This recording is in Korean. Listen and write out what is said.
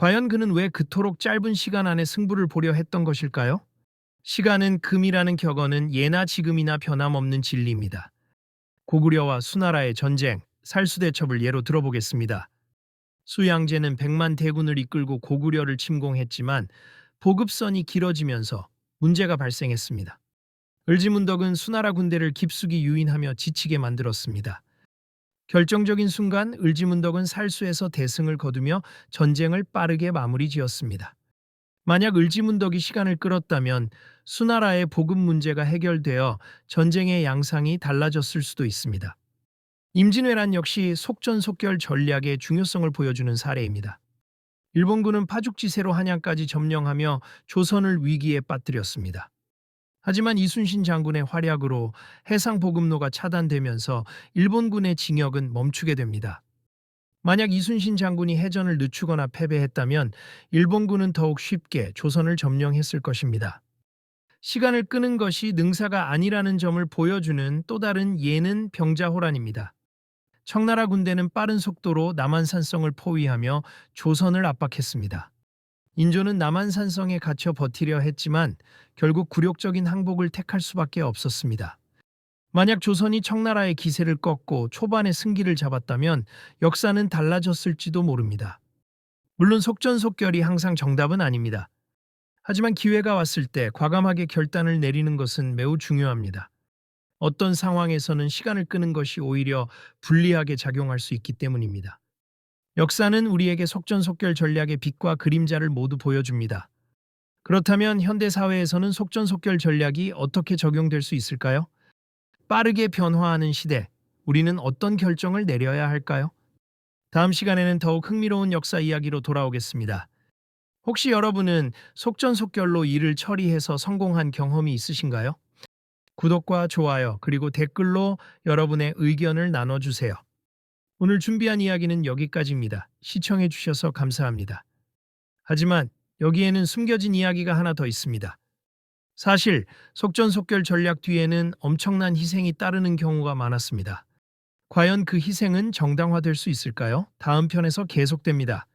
과연 그는 왜 그토록 짧은 시간 안에 승부를 보려 했던 것일까요? 시간은 금이라는 격언은 예나 지금이나 변함없는 진리입니다. 고구려와 수나라의 전쟁, 살수대첩을 예로 들어보겠습니다. 수양제는 백만 대군을 이끌고 고구려를 침공했지만 보급선이 길어지면서 문제가 발생했습니다. 을지문덕은 수나라 군대를 깊숙이 유인하며 지치게 만들었습니다. 결정적인 순간 을지문덕은 살수에서 대승을 거두며 전쟁을 빠르게 마무리 지었습니다. 만약 을지문덕이 시간을 끌었다면 수나라의 보급 문제가 해결되어 전쟁의 양상이 달라졌을 수도 있습니다. 임진왜란 역시 속전속결 전략의 중요성을 보여주는 사례입니다. 일본군은 파죽지세로 한양까지 점령하며 조선을 위기에 빠뜨렸습니다. 하지만 이순신 장군의 활약으로 해상 보급로가 차단되면서 일본군의 징역은 멈추게 됩니다. 만약 이순신 장군이 해전을 늦추거나 패배했다면 일본군은 더욱 쉽게 조선을 점령했을 것입니다. 시간을 끄는 것이 능사가 아니라는 점을 보여주는 또 다른 예는 병자호란입니다. 청나라 군대는 빠른 속도로 남한산성을 포위하며 조선을 압박했습니다. 인조는 남한산성에 갇혀 버티려 했지만 결국 굴욕적인 항복을 택할 수밖에 없었습니다. 만약 조선이 청나라의 기세를 꺾고 초반에 승기를 잡았다면 역사는 달라졌을지도 모릅니다. 물론 속전속결이 항상 정답은 아닙니다. 하지만 기회가 왔을 때 과감하게 결단을 내리는 것은 매우 중요합니다. 어떤 상황에서는 시간을 끄는 것이 오히려 불리하게 작용할 수 있기 때문입니다. 역사는 우리에게 속전속결 전략의 빛과 그림자를 모두 보여줍니다. 그렇다면 현대 사회에서는 속전속결 전략이 어떻게 적용될 수 있을까요? 빠르게 변화하는 시대, 우리는 어떤 결정을 내려야 할까요? 다음 시간에는 더욱 흥미로운 역사 이야기로 돌아오겠습니다. 혹시 여러분은 속전속결로 일을 처리해서 성공한 경험이 있으신가요? 구독과 좋아요, 그리고 댓글로 여러분의 의견을 나눠주세요. 오늘 준비한 이야기는 여기까지입니다. 시청해주셔서 감사합니다. 하지만 여기에는 숨겨진 이야기가 하나 더 있습니다. 사실 속전속결 전략 뒤에는 엄청난 희생이 따르는 경우가 많았습니다. 과연 그 희생은 정당화될 수 있을까요? 다음 편에서 계속됩니다.